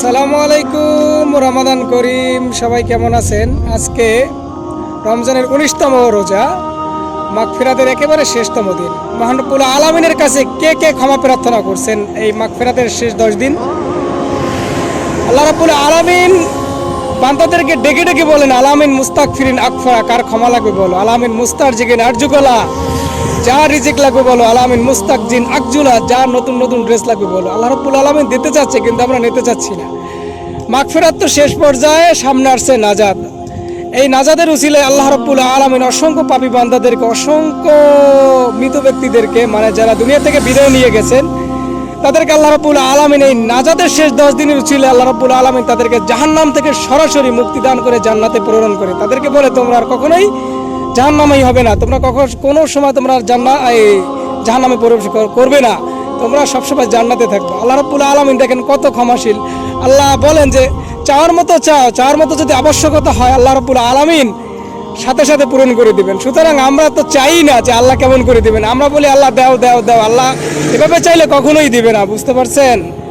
সালামু আলাইকুম, রমাদান করিম। সবাই কেমন আছেন? আজকে রমজানের উনিশতম রোজা, মাগফিরাতের একেবারে শেষতম দিন। মহানবুল আলমিনের কাছে কে কে ক্ষমা প্রার্থনা করছেন এই মাগফিরাতের শেষ দশ দিন? আল্লাহ রাবুল আলামিন বান্দাদেরকে ডেকে ডেকে বলেন, আলামিন মুস্তাক ফিরিন আকফা কার ক্ষমা লাগবে বলো? আলামিন মুস্তার জিগিন আরজুগলা যা রিজিক লাগবে বলো, আলামিন মুস্তাক জিন আকজুলা, যা নতুন নতুন ড্রেস লাগবে বলো। আল্লাহ রাব্বুল আলামিন দিতে চাচ্ছে, কিন্তু আমরা নিতে চাচ্ছি না। মাগফিরাত তো শেষ পর্যায়ে সামনে আসছে নাজাদ এই নাজাদের উচিলে আল্লাহ রাব্বুল আলামিন অসংখ্য পাপী বান্দাদেরকে, অসংখ্য মৃত ব্যক্তিদেরকে মানে যারা দুনিয়া থেকে বিদায় নিয়ে গেছেন, তাদেরকে আল্লাহ রাব্বুল আলামিন এই নাজাদের শেষ দশ দিনের উচিলে আল্লাহ রাব্বুল আলামিন তাদেরকে জাহান্নাম থেকে সরাসরি মুক্তি দান করে জান্নাতে প্রেরণ করে। তাদেরকে বলে, তোমরা আর কখনোই জাহান্নামেই হবে না। তোমরা কখন কোনো সময় তোমরা জান্না এই জাহান্নামে প্রবেশ কর- করবে না। তোমরা সবসময় জান্নাতে থাকবে। আল্লাহ রাব্বুল আলামিন দেখেন কত ক্ষমাশীল। আল্লাহ বলেন যে, চাওয়ার মতো চাও, চাওয়ার মতো যদি আবশ্যকতা হয়, আল্লাহ রাব্বুল আলামিন সাথে সাথে পূরণ করে দিবেন। সুতরাং আমরা তো চাই না যে আল্লাহ কেমন করে দিবেন। আমরা বলি, আল্লাহ, দাও দাও দাও, আল্লাহ এভাবে চাইলে কখনোই দিবে না। বুঝতে পারছেন?